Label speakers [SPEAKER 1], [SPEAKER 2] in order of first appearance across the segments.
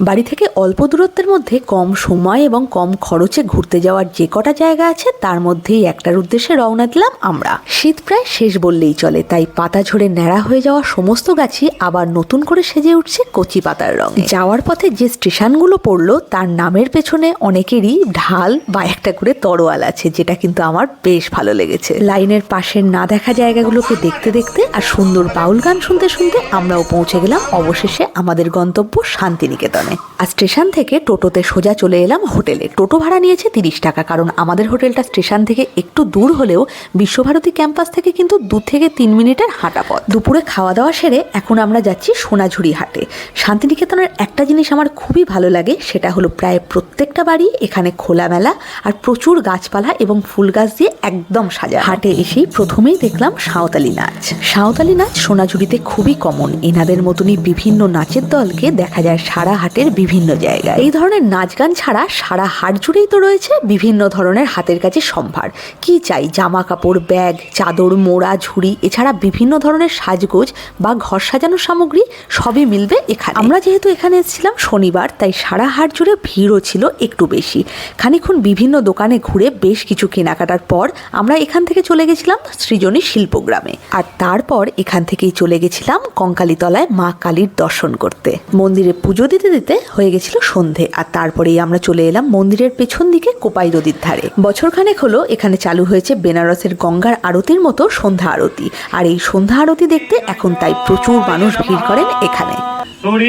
[SPEAKER 1] বাড়ি থেকে অল্প দূরত্বের মধ্যে কম সময় এবং কম খরচে ঘুরতে যাওয়ার যে কটা জায়গা আছে, তার মধ্যেই একটার উদ্দেশ্যে রওনা দিলাম আমরা। শীত প্রায় শেষ বললেই চলে, তাই পাতা ঝরে ন্যাড়া হয়ে যাওয়া সমস্ত গাছই আবার নতুন করে সেজে উঠছে কচি পাতার রং। যাওয়ার পথে যে স্টেশনগুলো পড়ল, তার নামের পেছনে অনেকেরই ঢাল বা একটা করে তরোয়াল আছে, যেটা কিন্তু আমার বেশ ভালো লেগেছে। লাইনের পাশের না দেখা জায়গাগুলোকে দেখতে দেখতে আর সুন্দর বাউল গান শুনতে শুনতে আমরাও পৌঁছে গেলাম। অবশেষে আমাদের গন্তব্য শান্তিনিকেতনে। আর স্টেশন থেকে টোটোতে সোজা চলে এলাম হোটেলে। টোটো ভাড়া নিয়েছে তিরিশ টাকা, কারণ আমাদের হোটেলটা স্টেশন থেকে একটু দূর হলেও বিশ্বভারতী ক্যাম্পাস থেকে কিন্তু দু থেকে তিন মিনিটের হাঁটা পথ। দুপুরে খাওয়া দাওয়া সেরে এখন আমরা যাচ্ছি সোনাঝুরি হাটে। শান্তিনিকেতনের একটা জিনিস আমার খুবই ভালো লাগে, সেটা হলো প্রায় প্রত্যেকটা বাড়ি এখানে খোলামেলা আর প্রচুর গাছপালা এবং ফুল গাছ দিয়ে একদম সাজা হাটে এসেই প্রথমেই দেখলাম সাঁওতালি নাচ। সাঁওতালি নাচ সোনাঝুরিতে খুবই কমন এনাদের মতনই বিভিন্ন নাচের দলকে দেখা যায় সারা হাটের বিভিন্ন জায়গায়। এই ধরনের নাচ গান ছাড়া সারা হাট জুড়েই তো রয়েছে বিভিন্ন ধরনের হাতের কাছে সম্ভার। কি চাই? জামা কাপড়, ব্যাগ, চাদর, মোড়া, ঝুড়ি, এছাড়া বিভিন্ন ধরনের সাজগোজ বা ঘর সাজানোর সামগ্রী সবই মিলবে এখানে। আমরা যেহেতু এখানে এসেছিলাম শনিবার, তাই সারা হাট জুড়ে ভিড়ও ছিল একটু বেশি। খানিক্ষণ বিভিন্ন দোকানে ঘুরে বেশ কিছু কেনাকাটার পর আমরা এখান থেকে চলে গেছিলাম সৃজনী শিল্পগ্রামে। আর তারপর এখান থেকেই চলে গেছিলাম কঙ্কালীতলায় মা কালীর দর্শন করতে। মন্দিরে পুজো দিতে দিতে যেতে হয়ে গেছিল সন্ধে। আর তারপরেই আমরা চলে এলাম মন্দিরের পেছন দিকে কোপাই নদীর ধারে। বছরখানেক হলো এখানে চালু হয়েছে বেনারসের গঙ্গার আরতির মতো সন্ধ্যা আরতি। আর এই সন্ধ্যা আরতি দেখতে এখন তাই প্রচুর মানুষ ভিড় করেন এখানে।
[SPEAKER 2] হরি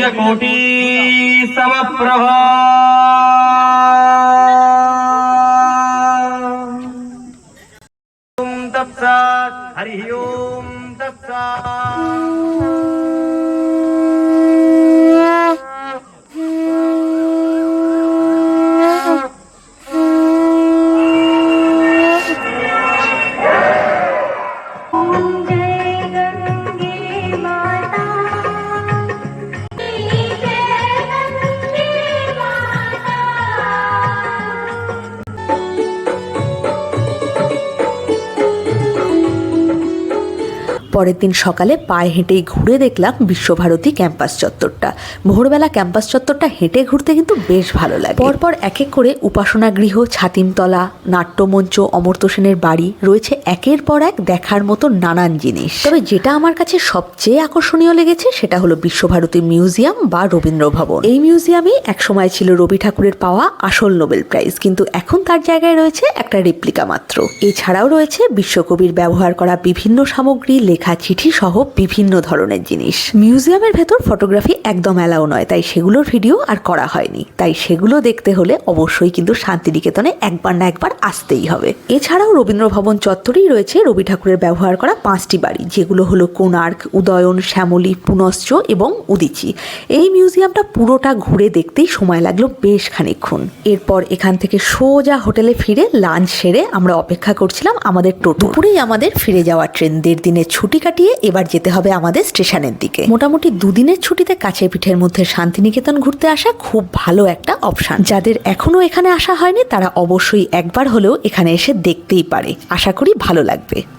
[SPEAKER 2] ওম তৎসাত
[SPEAKER 1] পরের দিন সকালে পায়ে হেঁটেই ঘুরে দেখলাম বিশ্বভারতী ক্যাম্পাস চত্বরটা। ভোরবেলা ক্যাম্পাস চত্বরটা হেঁটে ঘুরতে কিন্তু বেশ ভালো লাগে। পরপর এক এক করে উপাসনা গৃহ ছাতিমতলা, নাট্যমঞ্চ, অমর্ত্য সেনের বাড়ি রয়েছে একের পর এক দেখার মতো নানান জিনিস। তবে যেটা আমার কাছে সবচেয়ে আকর্ষণীয় লেগেছে সেটা হলো বিশ্বভারতী মিউজিয়াম বা রবীন্দ্র ভবন এই মিউজিয়ামে একসময় ছিল রবি ঠাকুরের পাওয়া আসল নোবেল প্রাইজ, কিন্তু এখন তার জায়গায় রয়েছে একটা রেপ্লিকা মাত্র। এছাড়াও রয়েছে বিশ্বকবির ব্যবহার করা বিভিন্ন সামগ্রী, লেখা চিঠি সহ বিভিন্ন ধরনের জিনিস। মিউজিয়ামের ভেতর ফটোগ্রাফি একদম অ্যালাউ নয়, তাই সেগুলোর ভিডিও আর করা হয়নি। তাই সেগুলো দেখতে হলে অবশ্যই কিন্তু শান্তিনিকেতনে একবার না একবার আসতেই হবে। এছাড়াও রবীন্দ্র ভবন চত্বরেই রয়েছে রবি ঠাকুরের ব্যবহার করা পাঁচটি বাড়ি, যেগুলো হলো কোণার্ক, উদয়ন, শ্যামলী, পুনশ্চ এবং উদিচি। এই মিউজিয়ামটা পুরোটা ঘুরে দেখতেই সময় লাগল বেশ খানিকক্ষণ। এরপর এখান থেকে সোজা হোটেলে ফিরে লাঞ্চ সেরে আমরা অপেক্ষা করছিলাম আমাদের টোটো। দুপুরেই আমাদের ফিরে যাওয়ার ট্রেন। দেড় দিনের ছুটি কাটিয়ে এবার যেতে হবে আমাদের স্টেশনের দিকে। মোটামুটি দুদিনের ছুটিতে কাছে পিঠের মধ্যে শান্তিনিকেতন ঘুরতে আসা খুব ভালো একটা অপশান যাদের এখনও এখানে আসা হয়নি, তারা অবশ্যই একবার হলেও এখানে এসে দেখতেই পারে। আশা করি ভালো লাগবে।